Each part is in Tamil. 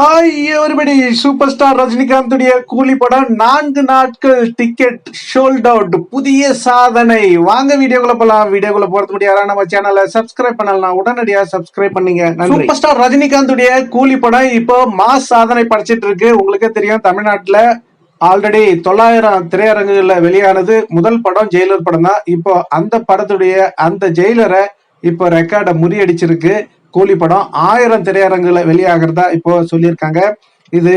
எவரிபடி சூப்பர் ஸ்டார் ரஜினிகாந்துடைய கூலி படம் நான்கு நாட்கள் டிக்கெட் ஷோல்ட் அவுட் புதிய சாதனை. வாங்க வீடியோக்குள்ள போலாம். வீடியோக்குள்ள போறது முடியாதா நம்ம சேனலை சப்ஸ்கிரைப் பண்ணலாம் உடனடியா சப்ஸ்கிரைப் பண்ணீங்க. சூப்பர் ஸ்டார் ரஜினிகாந்துடைய கூலி படம் இப்போ மாஸ் சாதனை படைச்சிட்டு இருக்கு. உங்களுக்கே தெரியும் தமிழ்நாட்டுல ஆல்ரெடி தொள்ளாயிரம் திரையரங்குகள்ல வெளியானது. முதல் படம் ஜெயிலர் படம் தான் இப்போ அந்த படத்துடைய அந்த ஜெயிலரை இப்போ ரெக்கார்டை முறியடிச்சிருக்கு. கூலி படம். ஆயிரம் திரையரங்குல வெளியாகிறதா இப்போ சொல்லியிருக்காங்க. இது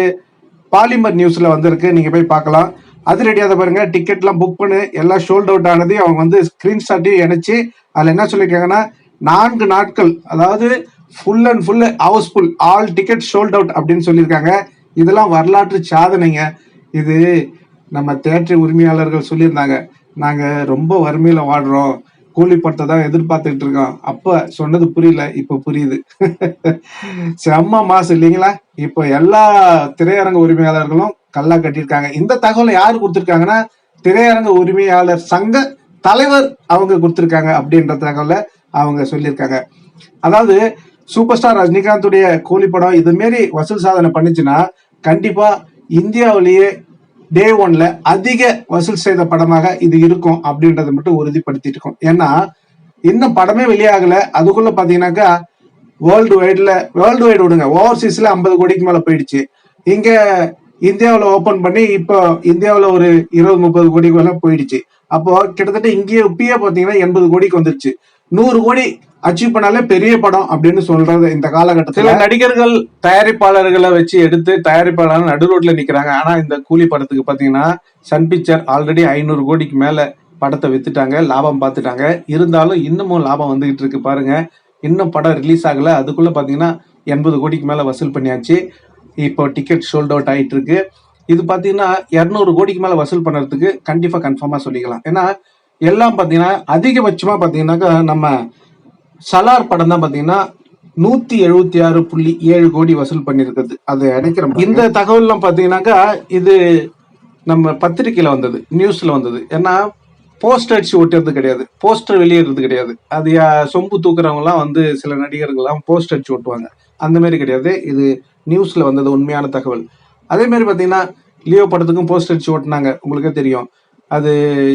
பாலிமர் நியூஸ்ல வந்திருக்கு. நீங்க போய் பார்க்கலாம். அது ரெடியாக பாருங்க. டிக்கெட்லாம் புக் பண்ணு. எல்லாம் ஷோல்ட் அவுட் ஆனது. அவங்க வந்து ஸ்கிரீன்ஷாட்டையும் இணைச்சு அதில் என்ன சொல்லியிருக்காங்கன்னா நான்கு நாட்கள் அதாவது full and full housefull all ticket sold out அப்படின்னு சொல்லியிருக்காங்க. இதெல்லாம் வரலாற்று சாதனைங்க. இது நம்ம தேட்டர் உரிமையாளர்கள் சொல்லியிருந்தாங்க. நாங்கள் ரொம்ப வறுமையில் வாடுறோம் கூலி படத்தை தான் எதிர்பார்த்துட்டு இருக்கான். அப்ப சொன்னது புரியல இப்ப புரியுது. செம்ம மாசு இல்லைங்களா? இப்போ எல்லா திரையரங்க உரிமையாளர்களும் கல்லா கட்டியிருக்காங்க. இந்த தகவலை யாரு கொடுத்திருக்காங்கன்னா திரையரங்க உரிமையாளர் சங்க தலைவர் அவங்க கொடுத்திருக்காங்க அப்படின்ற தகவலை அவங்க சொல்லியிருக்காங்க. அதாவது சூப்பர் ஸ்டார் ரஜினிகாந்துடைய கூலி படம் இது மாரி வசூல் சாதனை பண்ணுச்சுன்னா கண்டிப்பா இந்தியாவிலேயே டே ஒன்ல அதிக வசூல் செய்த படமாக இது இருக்கும் அப்படின்றத மட்டும் உறுதிப்படுத்திட்டு இருக்கோம். ஏன்னா இன்னும் படமே வெளியாகல. அதுக்குள்ள பாத்தீங்கன்னாக்கா வேர்ல்டு வைட்ல வேர்ல்டு வைடு விடுங்க ஓவர்சீஸ்ல ஐம்பது கோடிக்கு மேல போயிடுச்சு. இங்க இந்தியாவில் ஓபன் பண்ணி இப்போ இந்தியாவில் ஒரு இருபது முப்பது கோடிக்கு மேல போயிடுச்சு. அப்போ கிட்டத்தட்ட இங்கேயே இப்பயே பார்த்தீங்கன்னா எண்பது கோடிக்கு வந்துருச்சு. நூறு கோடி அச்சீவ் பண்ணாலே பெரிய படம் அப்படின்னு சொல்றது இந்த காலகட்டத்தில். நடிகர்கள் தயாரிப்பாளர்களை வச்சு எடுத்து தயாரிப்பாளர் நடு ரோட்ல நிக்கிறாங்க. ஆனா இந்த கூலி படத்துக்கு பாத்தீங்கன்னா சன் பிக்சர் ஆல்ரெடி ஐநூறு கோடிக்கு மேல படத்தை வித்துட்டாங்க லாபம் பார்த்துட்டாங்க இருந்தாலும் இன்னமும் லாபம் வந்துகிட்டு இருக்கு பாருங்க. இன்னும் படம் ரிலீஸ் ஆகல. அதுக்குள்ள பாத்தீங்கன்னா எண்பது கோடிக்கு மேல வசூல் பண்ணியாச்சு. இப்போ டிக்கெட் சோல்ட் அவுட் ஆயிட்டு இருக்கு. இது பாத்தீங்கன்னா இரநூறு கோடிக்கு மேல வசூல் பண்ணுறதுக்கு கண்டிப்பா கன்ஃபார்மா சொல்லிக்கலாம். ஏன்னா எல்லாம் பாத்தீங்கன்னா அதிகபட்சமா பாத்தீங்கன்னாக்கா நம்ம சலார் படம் தான் பாத்தீங்கன்னா நூத்தி எழுபத்தி ஆறு புள்ளி ஏழு கோடி வசூல் பண்ணிருக்குது அது நினைக்கிறோம் இந்த தகவல்லாம் பாத்தீங்கன்னாக்கா இது நம்ம பத்திரிகையில வந்தது நியூஸ்ல வந்தது. ஏன்னா போஸ்டர் அடிச்சு ஒட்டுறது கிடையாது. போஸ்டர் வெளியிடுறது கிடையாது. அது சொம்பு தூக்குறவங்கலாம் வந்து சில நடிகர்கள்லாம் போஸ்டர் அடிச்சு ஒட்டுவாங்க. அந்த மாதிரி கிடையாது. இது நியூஸ்ல வந்தது உண்மையான தகவல். அதே மாதிரி பாத்தீங்கன்னா லியோ படத்துக்கும் போஸ்டர் அடிச்சு ஓட்டினாங்க உங்களுக்கே தெரியும். அது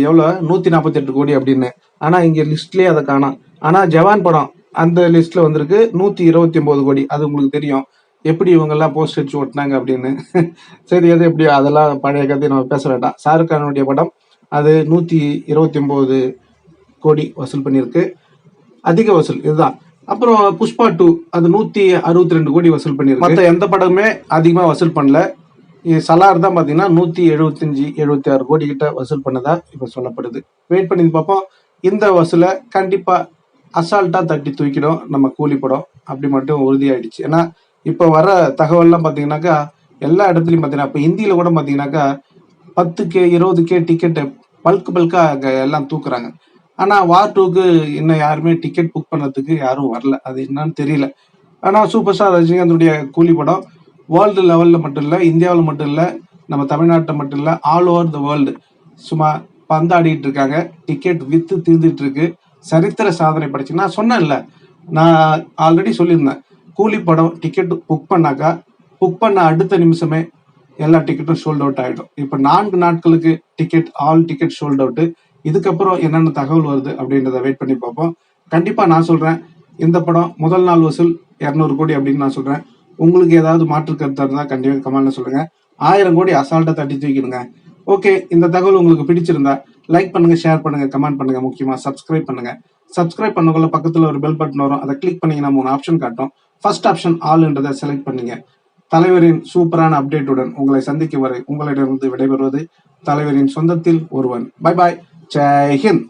எவ்வளோ? நூத்தி நாற்பத்தி எட்டு கோடி அப்படின்னு. ஆனா இங்க லிஸ்ட்லயே அதை காணோம். ஆனால் ஜவான் படம் அந்த லிஸ்ட்ல வந்திருக்கு. நூத்தி இருபத்தி ஒன்பது கோடி. அது உங்களுக்கு தெரியும். எப்படி இவங்க எல்லாம் போஸ்ட் அடிச்சு ஓட்டினாங்க அப்படின்னு. சரி அது எப்படியோ அதெல்லாம் பழைய கதையை நம்ம பேச வேண்டாம். ஷாருக் கானுடைய படம் அது நூத்தி இருபத்தி ஒன்பது கோடி வசூல் பண்ணியிருக்கு. அதிக வசூல் இதுதான். அப்புறம் புஷ்பா டூ அது நூத்தி அறுபத்தி ரெண்டு கோடி வசூல் பண்ணியிருக்கு. மற்ற எந்த படமுமே அதிகமா வசூல் பண்ணல. சலார் தான் பார்த்தீங்கன்னா நூத்தி எழுபத்தஞ்சு எழுபத்தி ஆறு கோடி கிட்ட வசூல் பண்ணதா இப்ப சொல்லப்படுது. வெயிட் பண்ணி பார்ப்போம். இந்த வசூலை கண்டிப்பா அசால்ட்டாக தட்டி தூக்கிடும் நம்ம கூலி படம் அப்படி மட்டும் உறுதியாயிடுச்சு. ஏன்னா இப்போ வர தகவல்லாம் பார்த்தீங்கன்னாக்கா எல்லா இடத்துலையும் பார்த்தீங்கன்னா இப்போ ஹிந்தியில் கூட பார்த்தீங்கன்னாக்கா பத்து கே இருபது கே டிக்கெட்டு பல்க் பல்காக அங்கே எல்லாம் தூக்குறாங்க. ஆனால் வார் டூக்கு இன்னும் யாருமே டிக்கெட் புக் பண்ணுறதுக்கு யாரும் வரல. அது என்னன்னு தெரியல. ஆனால் சூப்பர் ஸ்டார் ரஜினிகாந்துடைய கூலி படம் வேர்ல்டு லெவலில் மட்டும் இல்லை இந்தியாவில் மட்டும் இல்லை நம்ம தமிழ்நாட்டில் மட்டும் இல்லை ஆல் ஓவர் த வேர்ல்டு சும்மா பந்தாடிட்டு இருக்காங்க. டிக்கெட் வித்து தீர்ந்துட்டு இருக்கு. சரித்திர சாதனை படிச்சு நான் சொன்னேன்ல. நான் ஆல்ரெடி சொல்லியிருந்தேன். கூலி படம் டிக்கெட் புக் பண்ணாக்கா புக் பண்ண அடுத்த நிமிஷமே எல்லா டிக்கெட்டும் ஷோல்ட் அவுட் ஆகிடும் இப்போ நான்கு நாட்களுக்கு ticket all ticket sold out இதுக்கப்புறம் என்னென்ன தகவல் வருது அப்படின்றத வெயிட் பண்ணி பார்ப்போம். கண்டிப்பாக நான் சொல்கிறேன் இந்த படம் முதல் நாள் வசூல் இரநூறு கோடி அப்படின்னு நான் சொல்கிறேன் உங்களுக்கு ஏதாவது மாற்று கருத்தாக இருந்தால் கண்டிப்பாக கமெண்ட்ல சொல்லுங்கள் ஆயிரம் கோடி அசால்ட்டை தட்டி தூக்கிடுங்க. ஓகே இந்த தகவல் உங்களுக்கு பிடிச்சிருந்தா லைக் பண்ணுங்க ஷேர் பண்ணுங்க கமெண்ட் பண்ணுங்க முக்கியமா சப்ஸ்கிரைப் பண்ணுங்க. சப்ஸ்கிரைப் பண்ணக்குள்ள பக்கத்துல ஒரு பெல் பட்டன் வரும். அதை கிளிக் பண்ணீங்கன்னா மூணு ஆப்ஷன் காட்டும். ஃபர்ஸ்ட் ஆப்ஷன் ஆல்ன்றதை செலக்ட் பண்ணீங்க. தலைவரின் சூப்பரான அப்டேட்டுடன் உங்களை சந்திக்கும் வரை உங்களிடமிருந்து விடைபெறுவது தலைவரின் சொந்தத்தில் ஒருவன். பை பாய் ஜெய்ஹிந்த்